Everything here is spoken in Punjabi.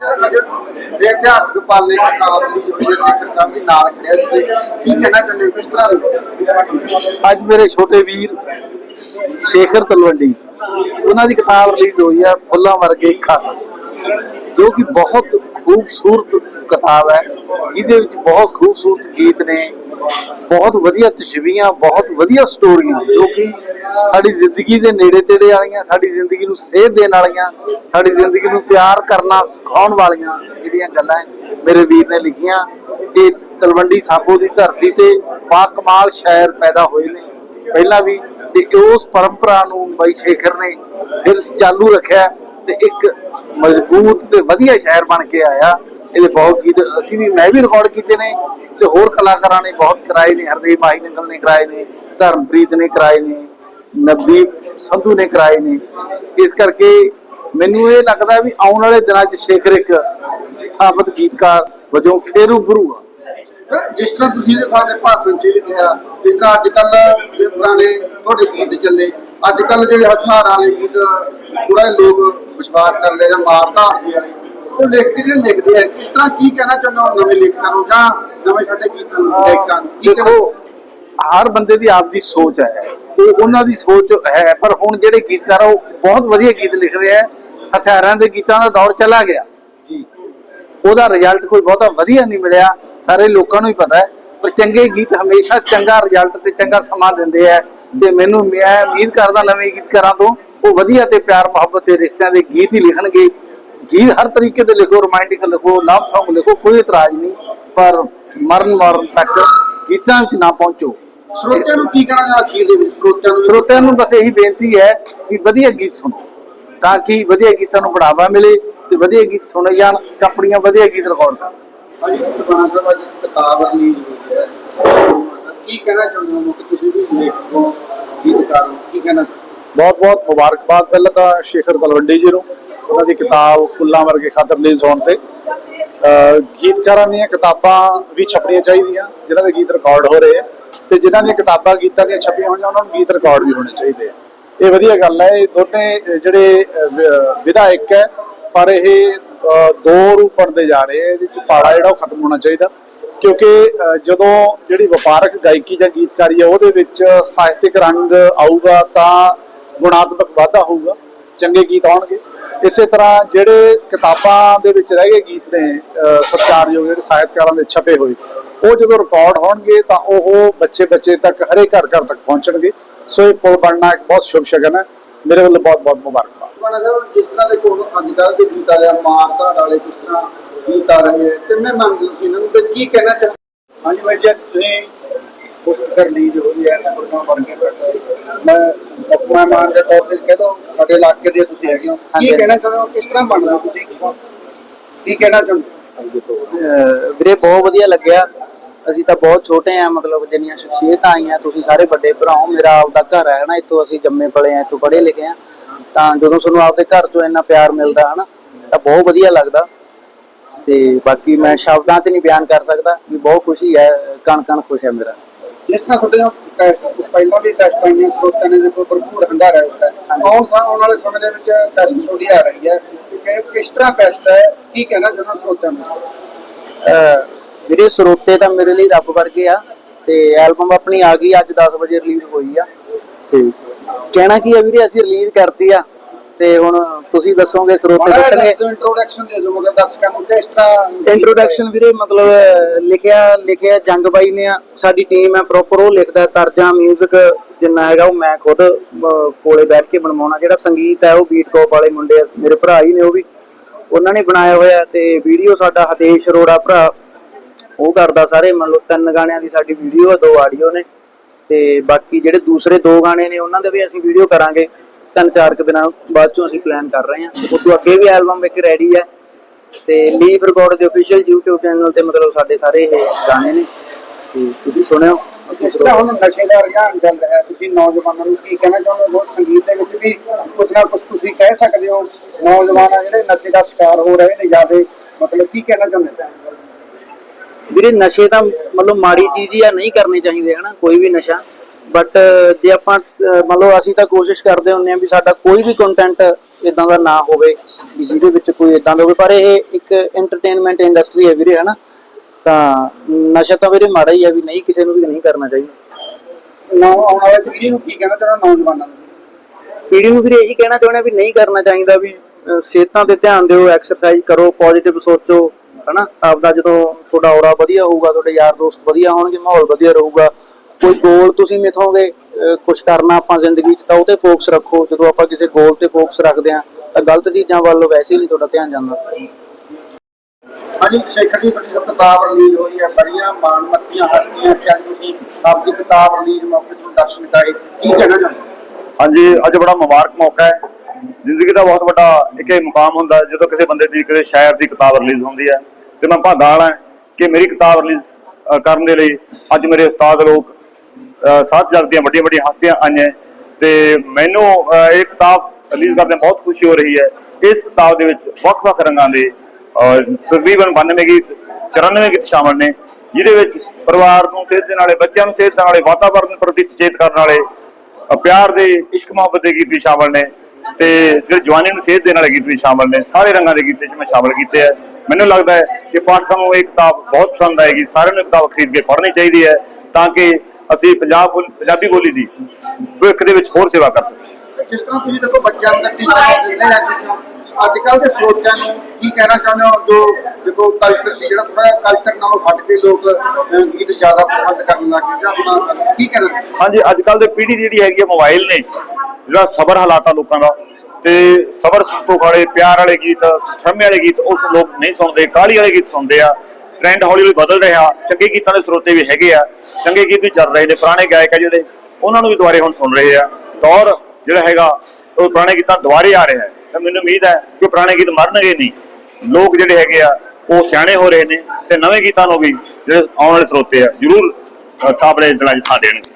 ਦੇ ਇਤਿਹਾਸਕ ਪਾਲੇ ਕਿਤਾਬ ਨਾਮ ਦੀ ਸਿੱਖਤਾ ਵੀ ਨਾਲ ਖੜਿਆ ਸੀ? ਕੀ ਕਹਿਣਾ ਚਾਹੁੰਦੇ ਹੋ? ਕਿਸ ਤਰ੍ਹਾਂ ਦੇ? ਅੱਜ ਮੇਰੇ ਛੋਟੇ ਵੀਰ ਸ਼ੇਖਰ ਤਲਵੰਡੀ, ਉਹਨਾਂ ਦੀ ਕਿਤਾਬ ਰਿਲੀਜ਼ ਹੋਈ ਹੈ ਫੁੱਲਾਂ ਵਰਗੇ ਖਤ। ਜੋ ਕਿ ਬਹੁਤ ਖੂਬਸੂਰਤ ਕਿਤਾਬ ਹੈ, ਜਿਹਦੇ ਵਿੱਚ ਬਹੁਤ ਖੂਬਸੂਰਤ ਗੀਤ ਨੇ, ਬਹੁਤ ਵਧੀਆ ਤਸ਼ਬੀਹਾਂ ਬਹੁਤ ਵਧੀਆ ਸਟੋਰੀਆਂ, ਜੋ ਕਿ ਸਾਡੀ ਜ਼ਿੰਦਗੀ ਦੇ ਨੇੜੇ ਤੇੜੇ ਵਾਲੀਆਂ, ਸਾਡੀ ਜ਼ਿੰਦਗੀ ਨੂੰ ਸੇਧ ਦੇਣ ਵਾਲੀਆਂ, ਸਾਡੀ ਜ਼ਿੰਦਗੀ ਨੂੰ ਪਿਆਰ ਕਰਨਾ ਸਿਖਾਉਣ ਵਾਲੀਆਂ ਜਿਹੜੀਆਂ ਗੱਲਾਂ ਮੇਰੇ ਵੀਰ ਨੇ ਲਿਖੀਆਂ। ਇਹ ਤਲਵੰਡੀ ਸਾਬੋ ਦੀ ਧਰਤੀ ਤੇ ਬਾ ਕਮਾਲ ਸ਼ਾਇਰ ਪੈਦਾ ਹੋਏ ਨੇ। ਪਹਿਲਾਂ ਵੀ ਤੇ ਉਸ ਪਰੰਪਰਾ ਨੂੰ ਬਾਈ ਸ਼ੇਖਰ ਨੇ ਫਿਰ ਚਾਲੂ ਰੱਖਿਆ ਤੇ ਇੱਕ ਮਜ਼ਬੂਤ ਤੇ ਵਧੀਆ ਸ਼ਾਇਰ ਬਣ ਕੇ ਆਇਆ। ਇਹਦੇ ਬਹੁਤ ਗੀਤ ਅਸੀਂ ਵੀ, ਮੈਂ ਵੀ ਰਿਕਾਰਡ ਕੀਤੇ ਨੇ ਤੇ ਹੋਰ ਕਲਾਕਾਰਾਂ ਨੇ ਬਹੁਤ ਕਰਾਏ ਨੇ, ਹਰਦੇਵ ਮਾਹੀ ਨਿਗਲ ਨੇ ਕਰਾਏ ਨੇ, ਧਰਮਪ੍ਰੀਤ ਨੇ ਕਰਾਏ ਨੇ, ਨਵਦੀਪ ਸੰਧੂ ਨੇ ਕਰਾਏ ਨੇ। ਇਸ ਕਰਕੇ ਮੈਨੂੰ ਇਹ ਲੱਗਦਾ ਵੀ ਆਉਣ ਵਾਲੇ ਦਿਨਾਂ 'ਚ ਸ਼ੇਖਰ ਇੱਕ ਸਥਾਪਿਤ ਗੀਤਕਾਰ ਵਜੋਂ ਫੇਰ ਉਭਰੂਗਾ ਜਿਸ ਤਰ੍ਹਾਂ ਤੁਸੀਂ ਲਿਖਾਦੇ ਭਾਸ਼ਣ ਚ ਵੀ ਕਿਹਾ ਜਿਸ ਤਰ੍ਹਾਂ ਅੱਜ ਕੱਲ ਪੁਰਾਣੇ ਤੁਹਾਡੇ ਗੀਤ ਚੱਲੇ। ਅੱਜ ਕੱਲ ਜਿਹੜੇ ਹਥਿਆਰਾਂ ਵਾਲੇ ਗੀਤ ਪੂਰਾ ਲੋਕ ਵਿਸ਼ਵਾਸ ਕਰ ਲੈ ਜਾਂ ਮਾਰ ਧਾਰਦੇ ਵਾਲੇ ਉਹ ਲਿਖਦੇ ਜਿਹੜੇ ਲਿਖਦੇ ਆ ਕਿਸ ਤਰ੍ਹਾਂ ਕੀ ਕਹਿਣਾ ਚਾਹੁੰਦੇ ਹੋ ਨਵੇਂ ਲੇਖਕਾਂ ਨੂੰ ਜਾਂ ਨਵੇਂ ਸਾਡੇ ਨੂੰ ਲੇਖਕਾਂ ਨੂੰ? ਕੀ ਦੇਖੋ ਹਰ ਬੰਦੇ ਦੀ ਆਪਦੀ ਸੋਚ ਹੈ। ਉਹ ਉਹਨਾਂ ਦੀ ਸੋਚ ਹੈ ਪਰ ਹੁਣ ਜਿਹੜੇ ਗੀਤਕਾਰ ਉਹ ਬਹੁਤ ਵਧੀਆ ਗੀਤ ਲਿਖ ਰਹੇ ਆ। ਹਥਿਆਰਾਂ ਦੇ ਗੀਤਾਂ ਦਾ ਦੌਰ ਚਲਾ ਗਿਆ। ਜੀ। ਉਹਦਾ ਰਿਜ਼ਲਟ ਕੋਈ ਬਹੁਤਾ ਵਧੀਆ ਨਹੀਂ ਮਿਲਿਆ। ਸਾਰੇ ਲੋਕਾਂ ਨੂੰ ਹੀ ਪਤਾ ਹੈ। ਪਰ ਚੰਗੇ ਗੀਤ ਹਮੇਸ਼ਾ ਚੰਗਾ ਰਿਜ਼ਲਟ ਤੇ ਚੰਗਾ ਸਮਾਂ ਦਿੰਦੇ ਆ। ਤੇ ਮੈਨੂੰ ਮੈਂ ਉਮੀਦ ਕਰਦਾ ਨਵੇਂ ਗੀਤਕਾਰਾਂ ਤੋਂ ਉਹ ਵਧੀਆ ਤੇ ਪਿਆਰ ਮੁਹੱਬਤ ਦੇ ਰਿਸ਼ਤਿਆਂ ਦੇ ਗੀਤ ਹੀ ਲਿਖਣਗੇ। ਗੀਤ ਹਰ ਤਰੀਕੇ ਦੇ ਲਿਖੋ ਰੋਮਾਂਟਿਕ ਲਿਖੋ ਲਵ Song ਲਿਖੋ ਕੋਈ ਇਤਰਾਜ਼ ਨਹੀਂ। ਪਰ ਮਰਨ ਮਰਨ ਤੱਕ ਗੀਤਾਂ ਵਿੱਚ ਨਾ ਪਹੁੰਚੋ। ਸਰੋਤਿਆਂ ਨੂੰ ਕੀ ਕਹਿਣਾ ਚਾਹੁੰਦੇ ਅਖੀਰ ਦੇ ਵਿੱਚ? ਸਰੋਤਿਆਂ ਨੂੰ ਸਰੋਤਿਆਂ ਨੂੰ ਬਸ ਇਹੀ ਬੇਨਤੀ ਹੈ ਕਿ ਵਧੀਆ ਗੀਤ ਸੁਣੋ ਤਾਂ ਕਿ ਵਧੀਆ ਗੀਤਾਂ ਨੂੰ ਬੜਾਵਾ ਮਿਲੇ ਤੇ ਵਧੀਆ ਗੀਤ ਸੁਣੇ ਜਾਣ ਆਪਣੀਆਂ ਵਧੀਆ ਗੀਤ ਰਿਕਾਰਡ ਕਰਨ। ਹਾਂਜੀ ਸਾਹਿਬ ਅੱਜ ਕਿਤਾਬ ਕੀ ਕਹਿਣਾ ਚਾਹੁੰਦੇ ਹੋ? ਕਿ ਤੁਸੀਂ ਵੀ ਲੇਖਕ ਹੋ ਗੀਤਕਾਰ ਹੋ ਕੀ ਕਹਿਣਾ? ਬਹੁਤ ਬਹੁਤ ਮੁਬਾਰਕਬਾਦ ਪਹਿਲਾਂ ਤਾਂ ਸ਼ੇਖਰ ਤਲਵੰਡੀ ਜੀ ਨੂੰ, ਉਹਨਾਂ ਦੀ ਕਿਤਾਬ ਫੁੱਲਾਂ ਵਰਗੇ ਖਤ ਰਿਲੀਜ਼ ਹੋਣ ਤੇ। ਗੀਤਕਾਰਾਂ ਦੀਆਂ ਕਿਤਾਬਾਂ ਵੀ ਛਪਣੀਆਂ ਚਾਹੀਦੀਆਂ, ਜਿਨ੍ਹਾਂ ਦੇ ਗੀਤ ਰਿਕਾਰਡ ਹੋ ਰਹੇ ਆ। ਤੇ ਜਿਨ੍ਹਾਂ ਦੀਆਂ ਕਿਤਾਬਾਂ ਗੀਤਾਂ ਦੀਆਂ ਛਪੀਆਂ ਹੋਈਆਂ, ਉਹਨਾਂ ਨੂੰ ਗੀਤ ਰਿਕਾਰਡ ਵੀ ਹੋਣੇ ਚਾਹੀਦੇ ਆ। ਇਹ ਵਧੀਆ ਗੱਲ ਹੈ, ਇਹ ਦੋਨੇ ਜਿਹੜੇ ਵਿਧਾਇਕ ਹੈ, ਪਰ ਇਹ ਦੋ ਰੂਪ ਬਣਦੇ ਜਾ ਰਹੇ ਆ, ਇਹਦੇ ਚ ਪਾੜਾ ਜਿਹੜਾ ਉਹ ਖਤਮ ਹੋਣਾ ਚਾਹੀਦਾ। ਕਿਉਂਕਿ ਜਦੋਂ ਜਿਹੜੀ ਵਪਾਰਕ ਗਾਇਕੀ ਜਾਂ ਗੀਤਕਾਰੀ ਆ, ਉਹਦੇ ਵਿੱਚ ਸਾਹਿਤਿਕ ਰੰਗ ਆਊਗਾ ਤਾਂ ਗੁਣਾਤਮਕ ਵਾਧਾ ਹੋਊਗਾ ਚੰਗੇ ਗੀਤ ਆਉਣਗੇ। ਇਸੇ ਤਰ੍ਹਾਂ ਜਿਹੜੇ ਕਿਤਾਬਾਂ ਦੇ ਵਿੱਚ ਰਹਿ ਗਏ ਗੀਤ ਨੇ ਸਤਿਕਾਰਯੋਗ ਜਿਹੜੇ ਸਾਹਿਤਕਾਰਾਂ ਦੇ ਛਪੇ ਹੋਏ ਉਹ ਜਦੋਂ ਰਿਕਾਰਡ ਹੋਣਗੇ ਤਾਂ ਉਹ ਬੱਚੇ ਬੱਚੇ ਤੱਕ ਹਰੇਕ ਘਰ ਘਰ ਤੱਕ ਪਹੁੰਚਣਗੇ। ਸੋ ਇਹ ਪੁਲ ਬਣਨਾ ਇੱਕ ਬਹੁਤ ਸ਼ੁਭ ਸ਼ਗਨ ਹੈ। ਮੇਰੇ ਵੱਲੋਂ ਬਹੁਤ ਬਹੁਤ ਸਾਹਿਬ ਜਿਸ ਤਰ੍ਹਾਂ ਦੇ ਕੋਲ ਅੱਜ ਕੱਲ੍ਹ ਦੇ ਗੀਤ ਆ ਰਹੇ ਮਾਰ ਧਾਰ ਵਾਲੇ ਕਿਸ ਤਰ੍ਹਾਂ ਗੀਤ ਆ ਰਹੇ ਤੇ ਮੈਂ ਮੰਗਦੀ ਸੀ ਇਹਨਾਂ ਨੂੰ ਤੇ ਕੀ ਕਹਿਣਾ ਚਾਹੁੰਦੇ ਹਾਂਜੀ ਭਾਈ ਜੀ ਤੁਸੀਂ ਪੁਸਤਕ ਰਿਲੀਜ਼ ਹੋਈ ਹੈ ਫੁੱਲਾਂ ਵਰਗੇ ਮੈਂ ਮਾਨ ਦੇ ਤੌਰ ਤੇ ਕਹਿ ਦੋ ਸਾਡੇ ਇਲਾਕੇ ਦੇ ਤੁਸੀਂ ਹੈਗੇ ਹੋ। ਕੀ ਹਾਂਜੀ। ਕਹਿਣਾ ਚਾਹੁੰਦੇ ਹੋ? ਕਿਸ ਤਰ੍ਹਾਂ ਬਣਦੇ ਹੋ ਤੁਸੀਂ? ਕੀ ਕਹਿਣਾ ਚਾਹੁੰਦੇ ਹੋ? ਅਹ ਵੀਰੇ ਬਹੁਤ ਵਧੀਆ ਲੱਗਿਆ। ਅਸੀਂ ਤਾਂ ਬਹੁਤ ਛੋਟੇ ਆ ਮਤਲਬ ਜਿੰਨੀਆਂ ਸ਼ਖਸੀਅਤਾਂ ਆਈਆਂ ਤੁਸੀਂ ਸਾਰੇ ਵੱਡੇ ਭਰਾ ਹੋ ਮੇਰਾ ਆਪਦਾ ਘਰ ਹੈ ਨਾ ਇੱਥੋਂ ਅਸੀਂ ਜੰਮੇ ਪਲੇ ਆ ਇੱਥੋਂ ਪੜ੍ਹੇ ਲਿਖੇ ਆ। ਤਾਂ ਜਦੋਂ ਤੁਹਾਨੂੰ ਆਪਦੇ ਘਰ ਤੋਂ ਇੰਨਾ ਪਿਆਰ ਮਿਲਦਾ ਹਨਾ ਤਾਂ ਬਹੁਤ ਵਧੀਆ ਲੱਗਦਾ। ਤੇ ਬਾਕੀ ਮੈਂ ਸ਼ਬਦਾਂ 'ਚ ਨਹੀਂ ਬਿਆਨ ਕਰ ਸਕਦਾ ਵੀ ਬਹੁਤ ਖੁਸ਼ੀ ਹੈ ਕਣ ਕਣ ਖੁਸ਼ ਹੈ ਮੇਰਾ। ਜਿਸ ਤਰ੍ਹਾਂ ਤੁਹਾਡੇ ਟੈਸਟ ਪਹਿਲਾਂ ਵੀ ਟੈਸਟ ਆਈਆਂ ਸਰੋਤਾਂ ਨੇ, ਦੇਖੋ ਭਰਪੂਰ ਹੰਡਾਰਾ ਦਿੱਤਾ। ਆਉਣ ਸਾ ਆਉਣ ਵਾਲੇ ਸਮੇਂ ਦੇ ਵਿੱਚ ਟੈਸਟ ਛੋਟੀ ਆ ਰਹੀ ਹੈ। ਕਿ ਕਿਸ ਤਰ੍ਹਾਂ ਟੈਸਟ ਹੈ, ਕੀ ਕਹਿਣਾ ਚਾਹੁੰਦੇ ਸਰੋਤਾਂ ਨੂੰ? ਜਿਹੜੇ ਸਰੋਤੇ ਤਾਂ ਮੇਰੇ ਲਈ ਰੱਬ ਵਰਗੇ ਆ ਤੇ ਐਲਬਮ ਆਪਣੀ ਆ ਗਈ, ਅੱਜ 10 ਵਜੇ ਰਿਲੀਜ਼ ਹੋਈ ਆ। ਤੇ ਕਹਿਣਾ ਕੀ ਆ ਵੀਰੇ, ਅਸੀਂ ਰਿਲੀਜ਼ ਕਰਤੀ ਆ ਤੇ ਹੁਣ ਤੁਸੀਂ ਦੱਸੋਗੇ ਸਰੋਤੇ ਦੱਸਣਗੇ? ਇੰਟਰੋਡਕਸ਼ਨ ਦੇ ਦਿਓ ਮਗਰ ਦਰਸ਼ਕਾਂ ਨੂੰ ਕਿਸ ਤਰ੍ਹਾਂ ਇੰਟਰੋਡਕਸ਼ਨ ਵੀਰੇ ਮਤਲਬ ਲਿਖਿਆ ਲਿਖਿਆ ਜੰਗ ਬਾਈ ਨੇ। ਸਾਡੀ ਟੀਮ ਹੈ ਪ੍ਰੋਪਰ ਉਹ ਲਿਖਦਾ ਤਰਜਾ 뮤직 ਜਿੰਨਾ ਹੈਗਾ ਉਹ ਮੈਂ ਖੁਦ ਕੋਲੇ ਬੈਠ ਕੇ ਬਣਵਾਉਣਾ। ਜਿਹੜਾ ਸੰਗੀਤ ਹੈ ਉਹ ਬੀਟ ਕੋਪ ਵਾਲੇ ਮੁੰਡੇ ਮੇਰੇ ਭਰਾ ਹੀ ਨੇ ਉਹ ਵੀ। ਉਹਨਾਂ ਨੇ ਬਣਾਇਆ ਹੋਇਆ ਤੇ ਵੀਡੀਓ ਸਾਡਾ ਹਦੇਸ਼ ਅਰੋੜਾ ਭਰਾ ਉਹ ਕਰਦਾ ਸਾਰੇ ਮੰਨ ਲਓ ਤਿੰਨ ਗਾਣਿਆਂ ਦੀ ਸਾਡੀ ਵੀਡੀਓ ਦੋ ਆਡੀਓ ਨੇ। ਤੇ ਬਾਕੀ ਜਿਹੜੇ ਦੂਸਰੇ ਦੋ ਗਾਣੇ ਨੇ ਉਹਨਾਂ ਦੇ ਵੀ ਅਸੀਂ ਵੀਡੀਓ ਕਰਾਂਗੇ। ਤਿੰਨ ਚਾਰ ਕੁ ਦਿਨਾਂ ਬਾਅਦ ਚੋਂ ਅਸੀਂ ਪਲਾਨ ਕਰ ਰਹੇ ਹਾਂ। ਉਸ ਤੋਂ ਅੱਗੇ ਵੀ ਐਲਬਮ ਇੱਕ ਰੈਡੀ ਹੈ ਤੇ ਲੀਫ ਰਿਕਾਰਡ ਦੇ ਅਫੀਸ਼ੀਅਲ YouTube ਚੈਨਲ ਤੇ ਮਤਲਬ ਸਾਡੇ ਸਾਰੇ ਇਹ ਗਾਣੇ ਨੇ। ਤੇ ਤੁਸੀਂ ਸੁਣਿਓ ਤਰ੍ਹਾਂ ਹੁਣ ਨਸ਼ੇ ਦਾ ਰੁਝਾਨ ਚੱਲ ਰਿਹਾ ਹੈ, ਤੁਸੀਂ ਨੌਜਵਾਨਾਂ ਨੂੰ ਕੀ ਕਹਿਣਾ ਚਾਹੁੰਦੇ ਹੋ ਸੰਗੀਤ ਦੇ ਵਿੱਚ ਵੀ ਕੁਛ ਨਾ ਕੁਛ ਤੁਸੀਂ ਕਹਿ ਸਕਦੇ ਹੋ। ਨੌਜਵਾਨ ਆ ਜਿਹੜੇ ਨਸ਼ੇ ਦਾ ਸ਼ਿਕਾਰ ਹੋ ਰਹੇ ਨੇ ਜਿਆਦੇ ਮਤਲਬ ਕੀ ਕਹਿਣਾ ਚਾਹੁੰਦੇ ਹੋ? ਵੀਰੇ ਨਸ਼ੇ ਤਾਂ ਮਤਲਬ ਮਾੜੀ ਚੀਜ਼ ਹੀ ਆ ਨਹੀਂ ਕਰਨੇ ਚਾਹੀਦੇ ਹਨਾ? ਕੋਈ ਵੀ ਨਸ਼ਾ। ਬਟ ਜੇ ਆਪਾਂ ਮੰਨ ਲਓ ਅਸੀਂ ਤਾਂ ਕੋਸ਼ਿਸ਼ ਕਰਦੇ ਹੁੰਦੇ ਆ ਵੀ ਸਾਡਾ ਕੋਈ ਵੀ ਕੰਟੈਂਟ ਇਦਾਂ ਦਾ ਨਾ ਹੋਵੇ ਵੀ ਜਿਹਦੇ ਵਿੱਚ ਕੋਈ ਇਦਾਂ ਦਾ ਹੋਵੇ ਪਰ ਇਹ ਇੱਕ ਐਂਟਰਟੇਨਮੈਂਟ ਇੰਡਸਟਰੀ ਹੈ ਵੀਰੇ ਹਨਾ? ਤਾਂ ਨਸ਼ਾ ਤਾਂ ਵੀਰੇ ਮਾੜਾ ਹੀ ਆ ਵੀ ਨਹੀਂ ਕਿਸੇ ਨੂੰ ਵੀ ਨਹੀਂ ਕਰਨਾ ਚਾਹੀਦਾ। ਨਾ ਆਉਣ ਵਾਲੇ ਪੀੜ੍ਹੀ ਨੂੰ ਕੀ ਕਹਿਣਾ ਚਾਹੁੰਦਾ ਨੌਜਵਾਨਾਂ ਨੂੰ? ਪੀੜ੍ਹੀ ਨੂੰ ਵੀਰੇ ਇਹੀ ਕਹਿਣਾ ਚਾਹੁੰਦੇ ਵੀ ਨਹੀਂ ਕਰਨਾ ਚਾਹੀਦਾ ਵੀ ਸਿਹਤਾਂ ਤੇ ਧਿਆਨ ਦਿਓ ਐਕਸਰਸਾਈਜ਼ ਕਰੋ ਪੋਜ਼ਿਟਿਵ ਸੋਚੋ ਹਨਾ? ਆਪਦਾ ਜਦੋਂ ਤੁਹਾਡਾ ਔਰਾ ਵਧੀਆ ਹੋਊਗਾ ਤੁਹਾਡੇ ਯਾਰ ਦੋਸਤ ਵਧੀਆ ਹੋਣਗੇ ਮਾਹੌਲ ਵਧੀਆ ਰਹੂਗਾ ਕੋਈ ਗੋਲ ਤੁਸੀਂ ਮਿਥੋਗੇ ਕੁਝ ਕਰਨਾ ਆਪਾਂ ਜ਼ਿੰਦਗੀ 'ਚ ਤਾਂ ਉਹ ਤੇ ਫੋਕਸ ਰੱਖੋ। ਜਦੋਂ ਆਪਾਂ ਕਿਸੇ ਗੋਲ ਤੇ ਫੋਕਸ ਰੱਖਦੇ ਆ ਤਾਂ ਗਲਤ ਚੀਜ਼ਾਂ ਵੱਲ ਵੈਸੇ ਹੀ ਨਹੀਂ ਤੁਹਾਡਾ ਧਿਆਨ ਜਾਂਦਾ। ਹਾਂਜੀ ਸ਼ੇਖਰ ਜੀ ਤੁਹਾਡੀ ਕਿਤਾਬ ਰਿਲੀਜ਼ ਹੋਈ ਹੈ ਬੜੀਆਂ ਮਾਣਮੱਤੀਆਂ ਹਸਤੀਆਂ ਕਿ ਅੱਜ ਤੁਸੀਂ ਆਪਦੀ ਕਿਤਾਬ ਰਿਲੀਜ਼ ਮੌਕੇ ਤੋਂ ਦਰਸ਼ਨ ਕਰਾਏ ਕੀ ਕਹਿਣਾ ਚਾਹੁੰਦੇ ਹਾਂਜੀ ਅੱਜ ਬੜਾ ਮੁਬਾਰਕ ਮੌਕਾ ਹੈ। ਜ਼ਿੰਦਗੀ ਦਾ ਬਹੁਤ ਵੱਡਾ ਇੱਕ ਇਹ ਮੁਕਾਮ ਹੁੰਦਾ ਜਦੋਂ ਕਿਸੇ ਬੰਦੇ ਦੀ ਕਿਸੇ ਸ਼ਾਇਰ ਦੀ ਕਿਤਾਬ ਰਿਲੀਜ਼ ਹੁੰਦੀ ਹੈ। ਤੇ ਮੈਂ ਭਾਗਾਂ ਵਾਲਾ ਕਿ ਮੇਰੀ ਕਿਤਾਬ ਰਿਲੀਜ਼ ਕਰਨ ਦੇ ਲਈ ਅੱਜ ਮੇਰੇ ਉਸਤਾਦ ਲੋਕ ਸਾਥ ਜਗ ਦੀਆਂ ਵੱਡੀਆਂ ਵੱਡੀਆਂ ਹਸਤੀਆਂ ਆਈਆਂ। ਤੇ ਮੈਨੂੰ ਇਹ ਕਿਤਾਬ ਰਿਲੀਜ਼ ਕਰਦੇ ਬਹੁਤ ਖੁਸ਼ੀ ਹੋ ਰਹੀ ਹੈ। ਇਸ ਕਿਤਾਬ ਦੇ ਵਿੱਚ ਵੱਖ-ਵੱਖ ਰੰਗਾਂ ਦੇ ਤਕਰੀਬਨ 92 ਗੀਤ 94 ਗੀਤ ਸ਼ਾਮਲ ਨੇ, ਜਿਹਦੇ ਵਿੱਚ ਪਰਿਵਾਰ ਨੂੰ ਸਿਹਤ ਦੇ ਨਾਲੇ, ਬੱਚਿਆਂ ਨੂੰ ਸਿਹਤ ਦੇਣ ਵਾਲੇ ਵਾਤਾਵਰਣ ਪ੍ਰਤੀ ਸੁਚੇਤ ਕਰਨ ਵਾਲੇ ਪਿਆਰ ਦੇ, ਇਸ਼ਕ ਮੁਹੱਬਤ ਦੇ ਗੀਤ ਵੀ ਸ਼ਾਮਲ ਨੇ ਤੇ ਜਿਹੜੇ ਜਵਾਨੀ ਨੂੰ ਸੇਧ ਦੇਣ ਵਾਲੇ ਗੀਤ ਵੀ ਸ਼ਾਮਲ ਨੇ, ਸਾਰੇ ਰੰਗਾਂ ਦੇ ਗੀਤ ਵਿੱਚ ਮੈਂ ਸ਼ਾਮਲ ਕੀਤੇ ਆ। ਮੈਨੂੰ ਲੱਗਦਾ ਹੈ ਕਿ ਪਾਠਕਾਂ ਨੂੰ ਇਹ ਕਿਤਾਬ ਬਹੁਤ ਪਸੰਦ ਆਏਗੀ। ਸਾਰਿਆਂ ਨੂੰ ਕਿਤਾਬ ਖਰੀਦ ਕੇ ਪੜ੍ਹਨੀ ਚਾਹੀਦੀ ਹੈ ਤਾਂ ਕਿ ਅਸੀਂ ਪੰਜਾਬ ਪੰਜਾਬੀ ਬੋਲੀ ਦੀ ਭਵਿੱਖ ਦੇ ਵਿੱਚ ਹੋਰ ਸੇਵਾ ਕਰ ਸਕੀਏ ਜਿਸ ਤਰ੍ਹਾਂ ਤੁਸੀਂ ਦੇਖੋ ਬੱਚਿਆਂ ਨੂੰ ਦੱਸੀ ਦਿੰਦੇ ਆ ਅੱਜ ਕੱਲ ਦੇ ਸੋਚਾਂ ਨੂੰ ਕੀ ਕਹਿਣਾ ਚਾਹੁੰਦੇ ਹੋ? ਜੋ ਦੇਖੋ ਕਲਚਰ ਸੀ ਜਿਹੜਾ ਥੋੜਾ ਕਲਚਰ ਨਾਲੋਂ ਹਟ ਕੇ ਲੋਕ ਗੀਤ ਜ਼ਿਆਦਾ ਪਸੰਦ ਕਰਨ ਲੱਗ ਗਏ ਜਾਂ ਆਪਣਾ ਕੀ ਕਹਿਣਾ ਹਾਂਜੀ ਅੱਜ ਕੱਲ ਦੇ ਪੀੜ੍ਹੀ ਜਿਹੜੀ ਹੈਗੀ ਹੈ ਮੋਬਾਈਲ ਨੇ ਜਿਹੜਾ ਸਬਰ ਹਾਲਾਤਾ ਲੋਕਾਂ ਦਾ ਤੇ ਸਬਰ ਸੰਤੋਖ ਵਾਲੇ ਪਿਆਰ ਵਾਲੇ ਗੀਤ ਥੰਮੇ ਵਾਲੇ ਗੀਤ ਉਸ ਲੋਕ ਨਹੀਂ ਸੁਣਦੇ ਕਾਹਲੀ ਵਾਲੇ ਗੀਤ ਸੁਣਦੇ ਆ। ਟ੍ਰੈਂਡ ਹੌਲੀ ਹੌਲੀ ਬਦਲ ਰਿਹਾ। ਚੰਗੇ ਗੀਤਾਂ ਦੇ ਸਰੋਤੇ ਵੀ ਹੈਗੇ ਆ। ਚੰਗੇ ਗੀਤ ਵੀ ਚੱਲ ਰਹੇ ਨੇ ਪੁਰਾਣੇ ਗਾਇਕ ਆ ਜਿਹੜੇ ਉਹਨਾਂ ਨੂੰ ਵੀ ਦੁਬਾਰੇ ਹੁਣ ਸੁਣ ਰਹੇ ਆ। ਦੌਰ ਜਿਹੜਾ ਹੈਗਾ ਉਹ ਪੁਰਾਣੇ ਗੀਤਾਂ ਦੁਬਾਰੇ ਆ ਰਿਹਾ ਹੈ ਤਾਂ ਮੈਨੂੰ ਉਮੀਦ ਹੈ ਕਿ ਪੁਰਾਣੇ ਗੀਤ ਮਰਨਗੇ ਨਹੀਂ। ਲੋਕ ਜਿਹੜੇ ਹੈਗੇ ਆ ਉਹ ਸਿਆਣੇ ਹੋ ਰਹੇ ਨੇ ਤੇ ਨਵੇਂ ਗੀਤਾਂ ਨੂੰ ਵੀ ਜਿਹੜੇ ਆਉਣ ਵਾਲੇ ਸਰੋਤੇ ਆ ਜ਼ਰੂਰ ਅ, ਕਾਬਲੇ ਦਿਲਾਂ 'ਚ ਥਾਂ ਦੇਣਗੇ।